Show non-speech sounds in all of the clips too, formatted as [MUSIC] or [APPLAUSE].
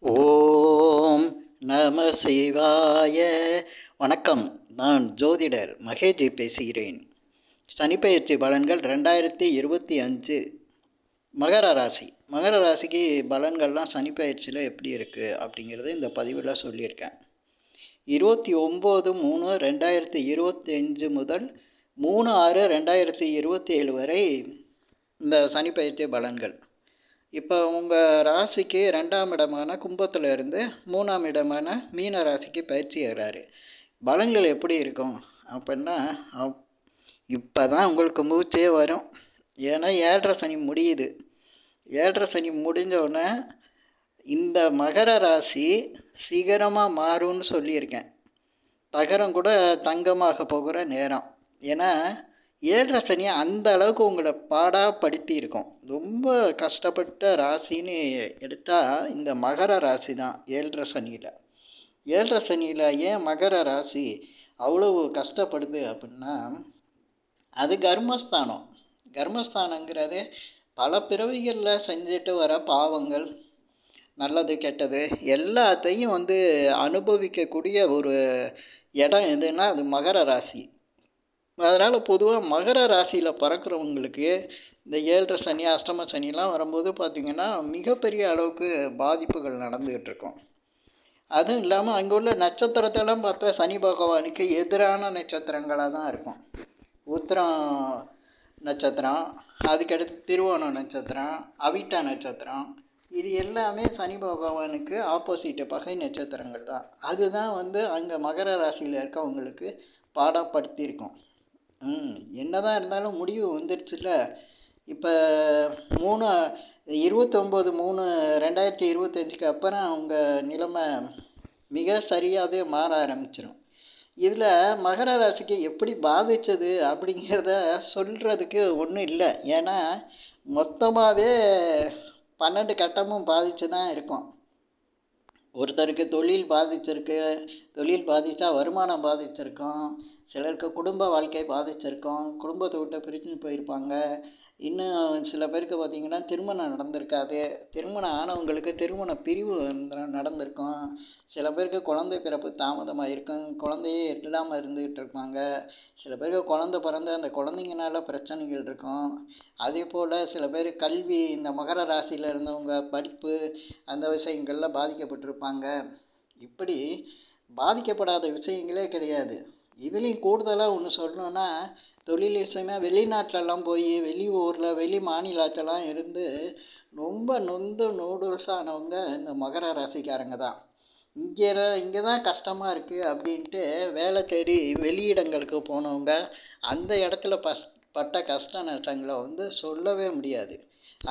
ஓம் நம சிவாய. வணக்கம். நான் ஜோதிடர் மகேஜி பேசுகிறேன். சனிப்பயிற்சி பலன்கள் ரெண்டாயிரத்தி இருபத்தி அஞ்சு. மகர ராசி. மகர ராசிக்கு பலன்கள்லாம் சனிப்பயிற்சியில் எப்படி இருக்குது அப்படிங்கிறத இந்த பதிவில் சொல்லியிருக்கேன். இருபத்தி ஒம்பது மூணு ரெண்டாயிரத்தி இருபத்தி அஞ்சு முதல் மூணு ஆறு ரெண்டாயிரத்தி இருபத்தி ஏழு வரை இந்த சனிப்பயிற்சி பலன்கள். இப்போ உங்கள் ராசிக்கு ரெண்டாம் இடமான கும்பத்தில் இருந்து மூணாம் இடமான மீன ராசிக்கு பயிற்சி ஆகிறாரு பலங்கள் எப்படி இருக்கும்? அப்படின்னா இப்போ தான் உங்களுக்கு மூச்சே வரும். ஏன்னா ஏழரை சனி முடியுது. ஏழரை சனி முடிஞ்சோடனே இந்த மகர ராசி சிகரமாக மாறும்னு சொல்லியிருக்கேன். தகரம் கூட தங்கமாக போகிற நேரம். ஏன்னா ஏழரை சனி அந்த அளவுக்கு உங்களை பாடாக படுத்தி இருக்கும். ரொம்ப கஷ்டப்பட்ட ராசின்னு எடுத்தால் இந்த மகர ராசி தான் ஏழரை சனியில். ஏழரை சனியில் ஏன் மகர ராசி அவ்வளவு கஷ்டப்படுது அப்படின்னா அது கர்மஸ்தானம். கர்மஸ்தானங்கிறது பல பிறவிகளில் செஞ்சுட்டு வர பாவங்கள் நல்லது கெட்டது எல்லாத்தையும் வந்து அனுபவிக்கக்கூடிய ஒரு இடம் எதுன்னா அது மகர ராசி. அதனால் பொதுவாக மகர ராசியில் பறக்கிறவங்களுக்கு இந்த ஏழரை சனி அஷ்டம சனிலாம் வரும்போது பார்த்திங்கன்னா மிகப்பெரிய அளவுக்கு பாதிப்புகள் நடந்துக்கிட்டு இருக்கும் அதுவும் இல்லாமல் அங்கே உள்ள நட்சத்திரத்தெல்லாம் பார்த்தா சனி பகவானுக்கு எதிரான நட்சத்திரங்களாக தான் இருக்கும். உத்திரம் நட்சத்திரம் அதுக்கடுத்து திருவோணம் நட்சத்திரம் அவிட்டா நட்சத்திரம் இது எல்லாமே சனி பகவானுக்கு ஆப்போசிட்டு பகை நட்சத்திரங்கள் தான். அதுதான் வந்து அங்கே மகர ராசியில் இருக்கவங்களுக்கு பாடப்படுத்தியிருக்கும். ம் என்னதான் இருந்தாலும் முடிவு வந்துடுச்சுல்ல இப்போ மூணு இருபத்தொம்போது மூணு ரெண்டாயிரத்தி இருபத்தஞ்சுக்கு அப்புறம் அவங்க நிலைமை மிக சரியாகவே மாற ஆரம்பிச்சிடும் இதில் மகர ராசிக்கு எப்படி பாதித்தது அப்படிங்கிறத சொல்கிறதுக்கு ஒன்றும் இல்லை. ஏன்னா மொத்தமாகவே பன்னெண்டு கட்டமும் பாதித்து தான் இருக்கும். ஒருத்தருக்கு தொழில் பாதிச்சிருக்கு தொழில் பாதித்தா வருமானம் பாதிச்சிருக்கும். சிலருக்கு குடும்ப வாழ்க்கை பாதிச்சிருக்கும். குடும்பத்தை விட்டு பிரிஞ்சு போயிருப்பாங்க. இன்னும் சில பேருக்கு பார்த்திங்கன்னா திருமணம் நடந்திருக்காது. திருமணம் ஆனவங்களுக்கு திருமண பிரிவு நடந்திருக்கும். சில பேருக்கு குழந்தை பிறப்பு தாமதமாக இருக்கும் குழந்தையே இல்லாமல் இருந்துக்கிட்டு இருப்பாங்க சில பேருக்கு குழந்த பிறந்து அந்த குழந்தைங்கனால பிரச்சனைகள் இருக்கும். அதே போல் சில பேர் கல்வி இந்த மகர ராசியில் இருந்தவங்க படிப்பு அந்த விஷயங்களில் பாதிக்கப்பட்டிருப்பாங்க. இப்படி பாதிக்கப்படாத விஷயங்களே கிடையாது. இதுலேயும் கூடுதலாக ஒன்று சொல்லணுன்னா தொழில் விஷயமாக வெளிநாட்டிலலாம் போய் வெளி ஊரில் வெளி மாநிலத்திலலாம் இருந்து ரொம்ப நொந்து நூடுல்ஸ் ஆனவங்க இந்த மகர ராசிக்காரங்க தான். இங்கே இங்கே தான் கஷ்டமாக இருக்குது அப்படின்ட்டு வேலை தேடி வெளியிடங்களுக்கு போனவங்க அந்த இடத்துல பஸ் பட்ட கஷ்ட நஷ்டங்களை வந்து சொல்லவே முடியாது.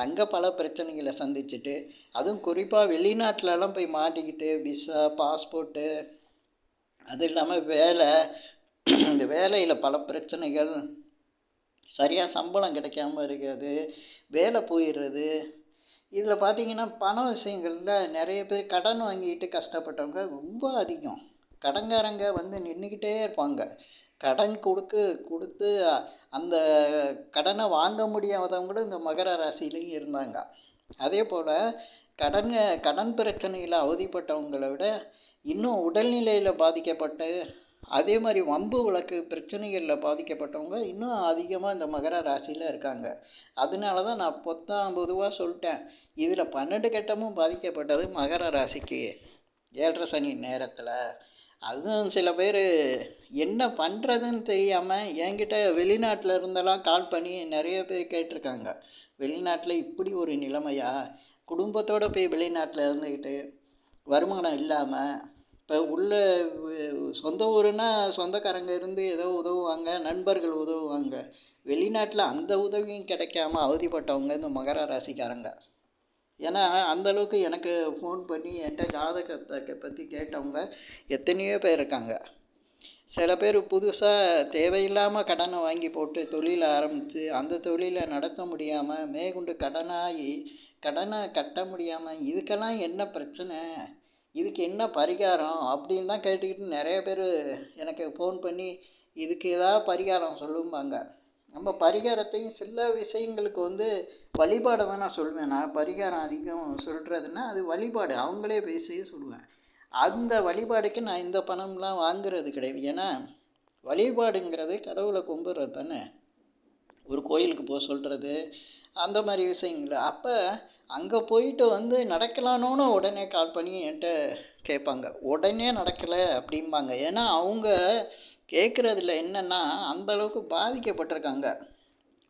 அங்கே பல பிரச்சனைகளை சந்திச்சுட்டு அதுவும் குறிப்பாக வெளிநாட்டிலலாம் போய் மாட்டிக்கிட்டு விசா பாஸ்போர்ட்டு அது இல்லாமல் வேலை இந்த வேலையில் பல பிரச்சனைகள் சரியாக சம்பளம் கிடைக்காம இருக்கிறது வேலை போயிடுறது. இதில் பார்த்தீங்கன்னா பண விஷயங்களில் நிறைய பேர் கடன் வாங்கிட்டு கஷ்டப்பட்டவங்க ரொம்ப அதிகம். கடன்காரங்க வந்து நின்றுக்கிட்டே இருப்பாங்க. கடன் கொடுக்கு கொடுத்து அந்த கடனை வாங்க முடியாதவங்களும் இந்த மகர ராசிலையும் இருந்தாங்க. அதே போல் கடன் கடன் பிரச்சனையில் அவதிப்பட்டவங்களை விட இன்னும் உடல்நிலையில் பாதிக்கப்பட்டு அதே மாதிரி வம்பு வழக்கு பிரச்சனைகளில் பாதிக்கப்பட்டவங்க இன்னும் அதிகமாக இந்த மகர ராசியில் இருக்காங்க. அதனால தான் நான் பொத்தாம் பொதுவாக சொல்லிட்டேன். இதில் பன்னெண்டு கட்டமும் பாதிக்கப்பட்டது மகர ராசிக்கு. ஏழரை சனி நேரத்தில். அதுவும் சில பேர் என்ன பண்ணுறதுன்னு தெரியாமல் என்கிட்ட வெளிநாட்டில் இருந்தெல்லாம் கால் பண்ணி நிறைய பேர் கேட்டிருக்காங்க. வெளிநாட்டில் இப்படி ஒரு நிலைமையா? குடும்பத்தோடு போய் வெளிநாட்டில் இருந்துக்கிட்டு வருமானம் இல்லாமல் இப்போ உள்ள சொந்த ஊருன்னா சொந்தக்காரங்க இருந்து ஏதோ உதவுவாங்க நண்பர்கள் உதவுவாங்க. வெளிநாட்டில் அந்த உதவியும் கிடைக்காம அவதிப்பட்டவங்க இந்த மகர ராசிக்காரங்க. ஏன்னா அந்தளவுக்கு எனக்கு ஃபோன் பண்ணி என்கிட்ட ஜாதகத்தை பற்றி கேட்டவங்க எத்தனையோ பேர் இருக்காங்க. சில பேர் புதுசாக தேவையில்லாமல் கடனை வாங்கி போட்டு தொழிலை ஆரம்பித்து அந்த தொழிலை நடத்த முடியாமல் மேற்கொண்டு கடனாகி கடனை கட்ட முடியாமல் இதுக்கெல்லாம் என்ன பிரச்சனை? இதுக்கு என்ன பரிகாரம் அப்படின்னு தான் கேட்டுக்கிட்டு நிறைய பேர் எனக்கு ஃபோன் பண்ணி இதுக்கு ஏதாவது பரிகாரம் சொல்லும்பாங்க. நம்ம பரிகாரத்தையும் சில விஷயங்களுக்கு வந்து வழிபாடை தான் நான் சொல்வேன். நான் பரிகாரம் அதிகம் சொல்கிறதுன்னா அது வழிபாடு. அவங்களே பேசி சொல்லுவேன். அந்த வழிபாடுக்கு நான் இந்த பணம்லாம் வாங்குறது கிடையாது. ஏன்னா வழிபாடுங்கிறது கடவுளை கும்பிட்றது தானே. ஒரு கோயிலுக்கு போக சொல்கிறது அந்த மாதிரி விஷயங்கள். அப்போ அங்கே போயிட்டு வந்து நடக்கலானோன்னு உடனே கால் பண்ணி என்கிட்ட கேட்பாங்க. உடனே நடக்கலை அப்படிம்பாங்க. ஏன்னா அவங்க கேட்குறதுல என்னென்னா அந்தளவுக்கு பாதிக்கப்பட்டிருக்காங்க.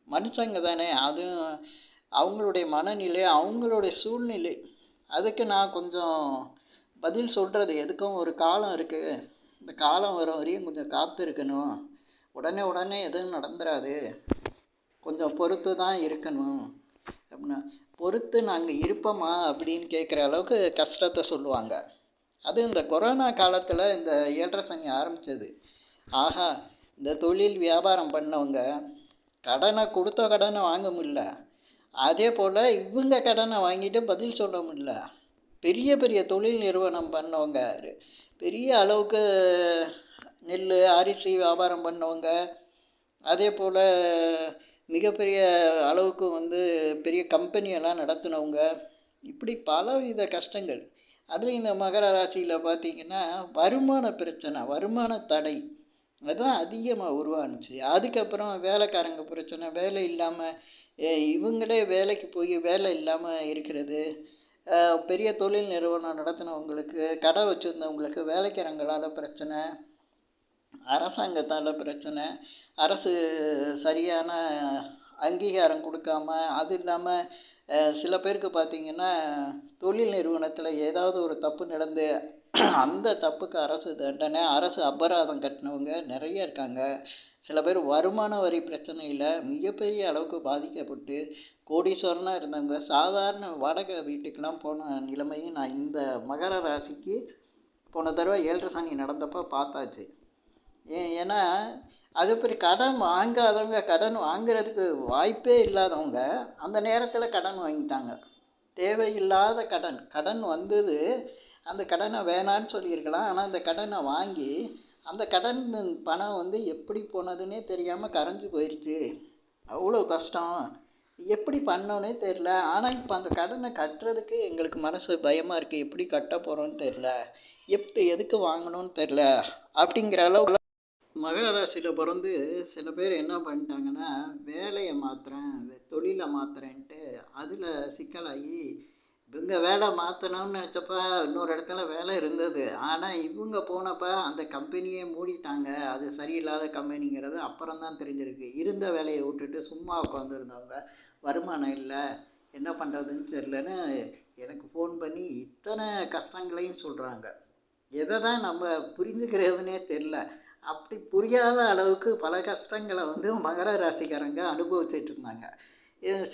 மனுஷங்க தானே. அதுவும் அவங்களுடைய மனநிலை அவங்களுடைய சூழ்நிலை. அதுக்கு நான் கொஞ்சம் பதில் சொல்கிறது எதுக்கும் ஒரு காலம் இருக்குது இந்த காலம் வர வரையும் கொஞ்சம் காத்து இருக்கணும் உடனே உடனே எதுவும் நடந்துடாது கொஞ்சம் பொறுத்து தான் இருக்கணும். அப்படின்னா பொறுத்து நாங்கள் இருப்போமா அப்படின்னு கேட்குற அளவுக்கு கஷ்டத்தை சொல்லுவாங்க. அது இந்த கொரோனா காலத்தில் இந்த ஏழரை சங்கம் ஆரம்பித்தது ஆஹா இந்த தொழில் வியாபாரம் பண்ணவங்க கடனை கொடுத்த கடனை வாங்க முடியல. அதே போல் இவங்க கடனை வாங்கிட்டு பதில் சொல்ல முடியல. பெரிய பெரிய தொழில் நிறுவனம் பண்ணவங்க பெரிய அளவுக்கு நெல் அரிசி வியாபாரம் பண்ணவங்க. அதே போல் மிகப்பெரிய அளவுக்கு வந்து பெரிய கம்பெனியெல்லாம் நடத்தினவங்க இப்படி பலவித கஷ்டங்கள். அதுலேயும் இந்த மகர ராசியில் பார்த்தீங்கன்னா வருமான பிரச்சனை வருமான தடை அதுதான் அதிகமாக உருவானுச்சு. அதுக்கப்புறம் வேலைக்காரங்க பிரச்சனை வேலை இல்லாமல் இவங்களே வேலைக்கு போய் வேலை இல்லாமல் இருக்கிறது. பெரிய தொழில் நிறுவனம் நடத்தினவங்களுக்கு கடை வச்சுருந்தவங்களுக்கு வேலைக்காரங்களால் பிரச்சனை அரசாங்கத்தால் பிரச்சனை அரசு சரியான அங்கீகாரம் கொடுக்காம அது இல்லாமல் சில பேருக்கு பார்த்திங்கன்னா தொழில் நிறுவனத்தில் ஏதாவது ஒரு தப்பு நடந்து அந்த தப்புக்கு அரசு தண்டனை அரசு அபராதம் கட்டினவங்க நிறைய இருக்காங்க. சில பேர் வருமான வரி பிரச்சனையில் மிகப்பெரிய அளவுக்கு பாதிக்கப்பட்டு கோடீஸ்வரனாக இருந்தவங்க சாதாரண வாடகை வீட்டுக்கெலாம் போன நிலைமையும் நான் இந்த மகர ராசிக்கு போன தடவை ஏழரை சனி நடந்தப்போ பார்த்தாச்சு. ஏன் ஏன்னா அது பெரிய கடன் வாங்காதவங்க கடன் வாங்கிறதுக்கு வாய்ப்பே இல்லாதவங்க அந்த நேரத்தில் கடன் வாங்கிட்டாங்க. தேவையில்லாத கடன் கடன் வந்தது அந்த கடனை வேணான்னு சொல்லியிருக்கலாம். ஆனால் அந்த கடனை வாங்கி அந்த கடன் பணம் வந்து எப்படி போனதுன்னே தெரியாமல் கரைஞ்சி போயிடுச்சு அவ்வளோ கஷ்டம். எப்படி பண்ணோன்னே தெரில ஆனால் இப்போ அந்த கடனை கட்டுறதுக்கு எங்களுக்கு மனசு பயமாக இருக்குது எப்படி கட்ட போகிறோன்னு தெரில எப்படி எதுக்கு வாங்கணும்னு தெரில அப்படிங்கிற அளவுக்கு மகர ராசியில் பிறந்து சில பேர் என்ன பண்ணிட்டாங்கன்னா வேலையை மாற்றுறேன் தொழிலை மாற்றுறேன்ட்டு அதில் சிக்கலாகி இவங்க வேலை மாற்றணும்னு நினச்சப்ப இன்னொரு இடத்துல வேலை இருந்தது. ஆனால் இவங்க போனப்போ அந்த கம்பெனியே மூடிட்டாங்க. அது சரியில்லாத கம்பெனிங்கிறது அப்புறம் தான் தெரிஞ்சிருக்கு. இருந்த வேலையை விட்டுட்டு சும்மா உட்காந்துருந்தவங்க வருமானம் இல்லை என்ன பண்ணுறதுன்னு தெரிலன்னு எனக்கு ஃபோன் பண்ணி இத்தனை கஷ்டங்களையும் சொல்கிறாங்க எதை தான் நம்ம புரிஞ்சுக்கிறதுனே தெரில அப்படி புரியாத அளவுக்கு பல கஷ்டங்களை வந்து மகர ராசிக்காரங்க அனுபவிச்சுட்டு இருந்தாங்க.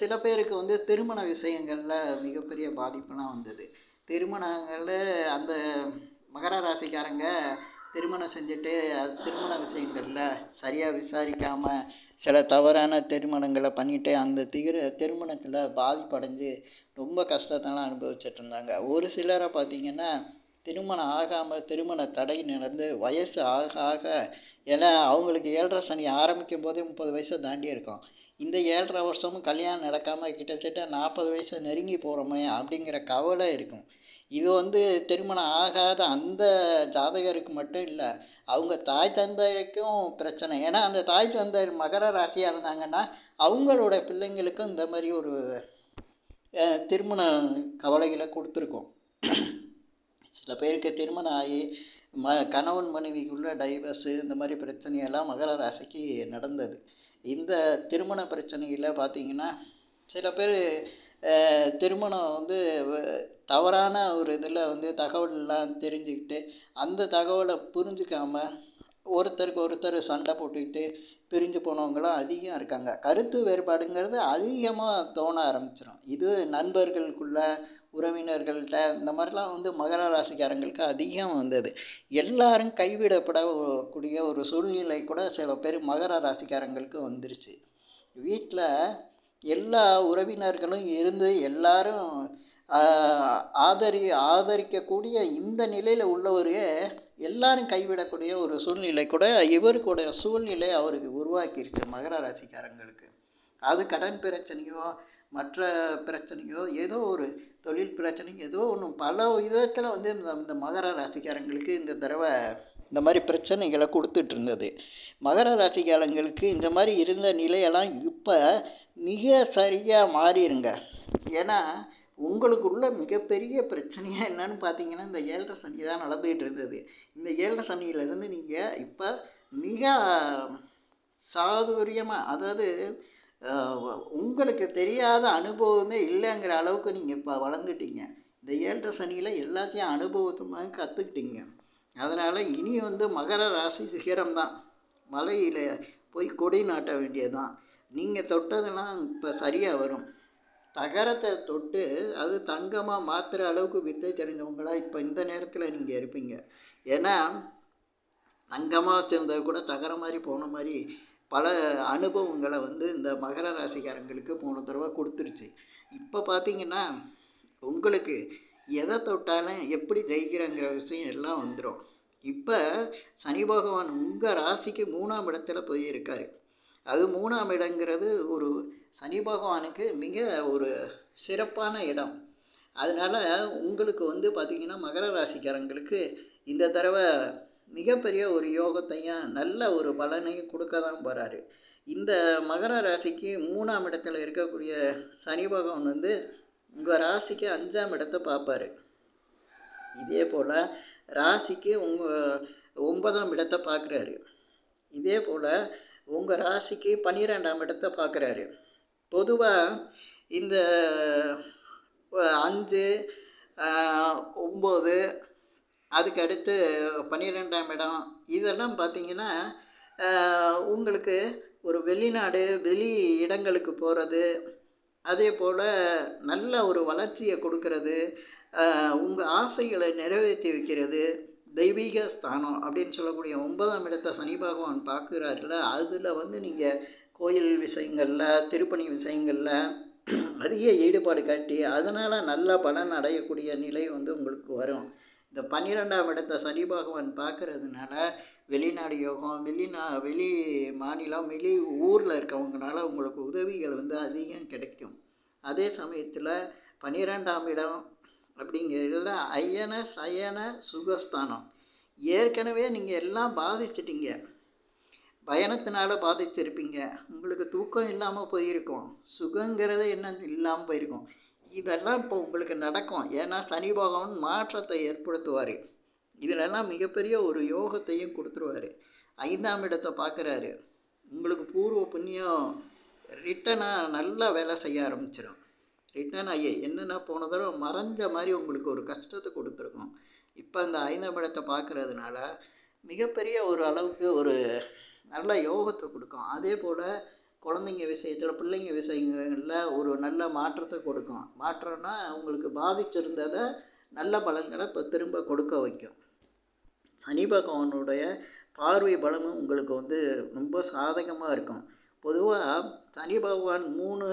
சில பேருக்கு வந்து திருமண விஷயங்களில் மிகப்பெரிய பாதிப்புலாம் வந்தது. திருமணங்களில் அந்த மகர ராசிக்காரங்க திருமணம் செஞ்சுட்டு திருமண விஷயங்களில் சரியாக விசாரிக்காமல் சில தவறான திருமணங்களை பண்ணிவிட்டு அந்த திகிர திருமணத்தில் பாதிப்படைஞ்சு ரொம்ப கஷ்டத்தெல்லாம் அனுபவிச்சுட்டு இருந்தாங்க. ஒரு சிலரை பார்த்திங்கன்னா திருமணம் ஆகாமல் திருமண தடை நடந்து வயசு ஆக ஆக ஏன்னா அவங்களுக்கு ஏழரை சனி ஆரம்பிக்கும் போதே முப்பது வயசை தாண்டி இருக்கும். இந்த ஏழரை வருஷமும் கல்யாணம் நடக்காமல் கிட்டத்தட்ட நாற்பது வயசு நெருங்கி போகிறோமே அப்படிங்கிற கவலை இருக்கும். இது வந்து திருமணம் ஆகாத அந்த ஜாதகருக்கு மட்டும் இல்லை அவங்க தாய் தந்தைக்கும் பிரச்சனை. ஏன்னா அந்த தாய் தந்தை மகர ராசியாக இருந்தாங்கன்னா அவங்களோட பிள்ளைங்களுக்கும் இந்த மாதிரி ஒரு திருமண கவலைகளை கொடுத்துருக்கோம். சில பேருக்கு திருமணம் ஆகி ம கணவன் மனைவிக்குள்ள டைவர்ஸு இந்த மாதிரி பிரச்சனையெல்லாம் மகர ராசிக்கு நடந்தது. இந்த திருமண பிரச்சனையில் பார்த்தீங்கன்னா சில பேர் திருமணம் வந்து தவறான ஒரு இதில் வந்து தகவலெலாம் தெரிஞ்சுக்கிட்டு அந்த தகவலை புரிஞ்சுக்காமல் ஒருத்தருக்கு ஒருத்தர் சண்டை போட்டுக்கிட்டு பிரிஞ்சு போனவங்களும் அதிகம் இருக்காங்க. கருத்து வேறுபாடுங்கிறது அதிகமாக தோண ஆரம்பிச்சிடும் இது நண்பர்களுக்குள்ள உறவினர்கள்ட்ட இந்த மாதிரிலாம் வந்து மகர ராசிக்காரங்களுக்கு அதிகம் வந்தது. எல்லாரும் கைவிடப்படக்கூடிய ஒரு சூழ்நிலை கூட சில பேர் மகர ராசிக்காரங்களுக்கு வந்துருச்சு. வீட்டில் எல்லா உறவினர்களும் இருந்து எல்லாரும் ஆதரி ஆதரிக்கக்கூடிய இந்த நிலையில் உள்ளவரே எல்லாரும் கைவிடக்கூடிய ஒரு சூழ்நிலை கூட இவருக்குடைய சூழ்நிலை அவருக்கு உருவாக்கியிருக்கு மகர ராசிக்காரங்களுக்கு. அது கடன் பிரச்சனையோ மற்ற பிரச்சனையோ ஏதோ ஒரு தொழில் பிரச்சனை ஏதோ ஒன்று பல விதத்தில் வந்து இந்த இந்த மகர ராசிக்காரங்களுக்கு இந்த தடவை இந்த மாதிரி பிரச்சனைகளை கொடுத்துட்டு இருந்தது மகர ராசிக்காரங்களுக்கு இந்த மாதிரி இருந்த நிலையெல்லாம் இப்போ மிக சரியாக மாறிடுங்க ஏன்னா உங்களுக்குள்ள மிகப்பெரிய பிரச்சனையாக என்னன்னு பார்த்தீங்கன்னா இந்த ஏழரை சனி தான் நடந்துகிட்டு இருந்தது இந்த ஏழரை சனியிலேருந்து நீங்கள் இப்போ மிக சாதுரியமாக அதாவது உங்களுக்கு தெரியாத அனுபவமே இல்லைங்கிற அளவுக்கு நீங்கள் இப்போ வளர்ந்துட்டீங்க. இந்த ஏழரை சனியில் எல்லாத்தையும் அனுபவத்தமாக கற்றுக்கிட்டீங்க அதனால் இனி வந்து மகர ராசி சிகரம் தான் மலையில் போய் கொடி நாட்ட வேண்டியது தான் நீங்கள் தொட்டதெல்லாம் இப்போ சரியாக வரும். தகரத்தை தொட்டு அது தங்கமாக மாற்றுற அளவுக்கு வித்தை தெரிஞ்சவங்களாக இப்போ இந்த நேரத்தில் நீங்கள் இருப்பீங்க. ஏன்னா தங்கமாக வச்சுருந்தது கூட தகரம் மாதிரி போன மாதிரி பல அனுபவங்களை வந்து இந்த மகர ராசிக்காரங்களுக்கு போன தடவை கொடுத்துருச்சு. இப்போ பார்த்தீங்கன்னா உங்களுக்கு எதை தொட்டாலும் எப்படி ஜெயிக்கிறங்கிற விஷயம் எல்லாம் வந்துடும் இப்போ சனி பகவான் உங்கள் ராசிக்கு மூணாம் இடத்துல போயிருக்கார். அது மூணாம் இடங்கிறது ஒரு சனி பகவானுக்கு மிக ஒரு சிறப்பான இடம். அதனால் உங்களுக்கு வந்து பார்த்திங்கன்னா மகர ராசிக்காரங்களுக்கு இந்த தடவை மிகப்பெரிய ஒரு யோகத்தையும் நல்ல ஒரு பலனையும் கொடுக்க தான் போகிறாரு இந்த மகர ராசிக்கு மூணாம் இடத்துல இருக்கக்கூடிய சனி பகவான் வந்து உங்கள் ராசிக்கு அஞ்சாம் இடத்தை பார்ப்பார். இதே போல் ராசிக்கு உங்கள் ஒன்பதாம் இடத்தை பார்க்குறாரு. இதே போல் உங்கள் ராசிக்கு பன்னிரெண்டாம் இடத்தை பார்க்குறாரு. பொதுவாக இந்த அஞ்சு ஒம்பது அதுக்கு அடுத்து பன்னிரெண்டாம் இடம். இதெல்லாம் பார்த்தீங்கன்னா உங்களுக்கு ஒரு வெளிநாடு வெளி இடங்களுக்கு போகிறது அதே போல் நல்ல ஒரு வளர்ச்சியை கொடுக்கறது உங்கள் ஆசைகளை நிறைவேற்றி வைக்கிறது தெய்வீக ஸ்தானம் அப்படின்னு சொல்லக்கூடிய ஒன்பதாம் இடத்தை சனி பகவான் பார்க்குறாருல அதில் வந்து நீங்கள் கோயில் விஷயங்களில் திருப்பணி விஷயங்களில் [CLEARS THROAT] அதிக ஈடுபாடு காட்டி அதனால் நல்ல பலன் அடையக்கூடிய நிலை வந்து உங்களுக்கு வரும். இந்த பன்னிரெண்டாம் இடத்தை சனி பகவான் பார்க்கறதுனால வெளிநாடு யோகம் வெளிநா வெளி மாநிலம் வெளி ஊரில் இருக்கவங்கனால உங்களுக்கு உதவிகள் வந்து அதிகம் கிடைக்கும். அதே சமயத்தில் பன்னிரெண்டாம் இடம் அப்படிங்கிறதுல ஐயன சயன சுகஸ்தானம். ஏற்கனவே நீங்கள் எல்லாம் பாதிச்சிட்டிங்க. பயணத்தினால பாதிச்சிருப்பீங்க. உங்களுக்கு தூக்கம் இல்லாமல் போயிருக்கும். சுகங்கிறது என்ன இல்லாமல் போயிருக்கும். இதெல்லாம் இப்போ உங்களுக்கு நடக்கும். ஏன்னா சனி பகவான் மாற்றத்தை ஏற்படுத்துவார். இதிலெல்லாம் மிகப்பெரிய ஒரு யோகத்தையும் கொடுத்துருவார். ஐந்தாம் இடத்தை பார்க்குறாரு. உங்களுக்கு பூர்வ புண்ணியம் ரிட்டனாக நல்லா வேலை செய்ய ஆரம்பிச்சிடும் ரிட்டர்ன் ஆகி என்னென்ன போன தடவை மறைஞ்ச மாதிரி உங்களுக்கு ஒரு கஷ்டத்தை கொடுத்துருக்கும். இப்போ அந்த ஐந்தாம் இடத்தை பார்க்குறதுனால மிகப்பெரிய ஒரு அளவுக்கு ஒரு நல்ல யோகத்தை கொடுக்கும். அதே போல் குழந்தைங்க விஷயத்தில் பிள்ளைங்க விஷயங்களில் ஒரு நல்ல மாற்றத்தை கொடுக்கும். மாற்றம்னா உங்களுக்கு பாதிச்சிருந்ததை நல்ல பலன்களை இப்போ திரும்ப கொடுக்க வைக்கும். சனி பகவானுடைய பார்வை பலமும் உங்களுக்கு வந்து ரொம்ப சாதகமாக இருக்கும். பொதுவாக சனி பகவான் மூணு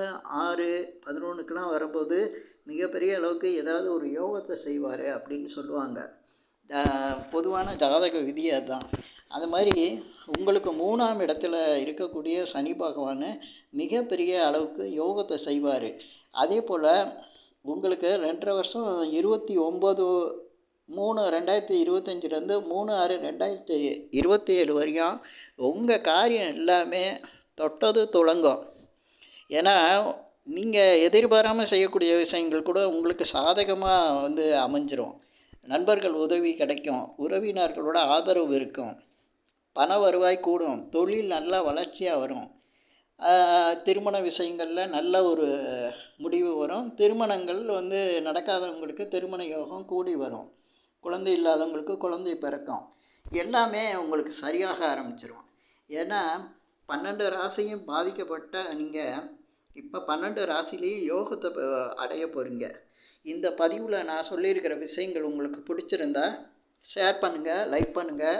ஆறு பதினொன்றுக்கெலாம் வரும்போது மிகப்பெரிய அளவுக்கு ஏதாவது ஒரு யோகத்தை செய்வார் அப்படின்னு சொல்லுவாங்க. பொதுவான ஜாதக விதி அதுதான். அது மாதிரி உங்களுக்கு மூணாம் இடத்துல இருக்கக்கூடிய சனி பகவான் மிகப்பெரிய அளவுக்கு யோகத்தை செய்வார். அதே போல் உங்களுக்கு ரெண்டரை வருஷம் இருபத்தி ஒம்பது மூணு ரெண்டாயிரத்தி இருபத்தஞ்சிலேருந்து மூணு ஆறு ரெண்டாயிரத்தி இருபத்தி ஏழு வரையும் உங்கள் காரியம் எல்லாமே தொட்டது துளங்கும் ஏன்னா நீங்கள் எதிர்பாராமல் செய்யக்கூடிய விஷயங்கள் கூட உங்களுக்கு சாதகமாக வந்து அமைஞ்சிரும். நண்பர்கள் உதவி கிடைக்கும். உறவினர்களோட ஆதரவு இருக்கும். பண வருவாய் கூடும் தொழில் நல்லா வளர்ச்சியாக வரும். திருமண விஷயங்களில் நல்ல ஒரு முடிவு வரும். திருமணங்கள் வந்து நடக்காதவங்களுக்கு திருமண யோகம் கூடி வரும். குழந்தை இல்லாதவங்களுக்கு குழந்தை பிறக்கும். எல்லாமே உங்களுக்கு சரியாக ஆரம்பிச்சிடும் ஏன்னா பன்னெண்டு ராசியும் பாதிக்கப்பட்ட நீங்கள் இப்போ பன்னெண்டு ராசிலேயும் யோகத்தை அடைய போகிறீங்க இந்த பதிவில் நான் சொல்லியிருக்கிற விஷயங்கள் உங்களுக்கு பிடிச்சிருந்தா ஷேர் பண்ணுங்கள் லைக் பண்ணுங்கள்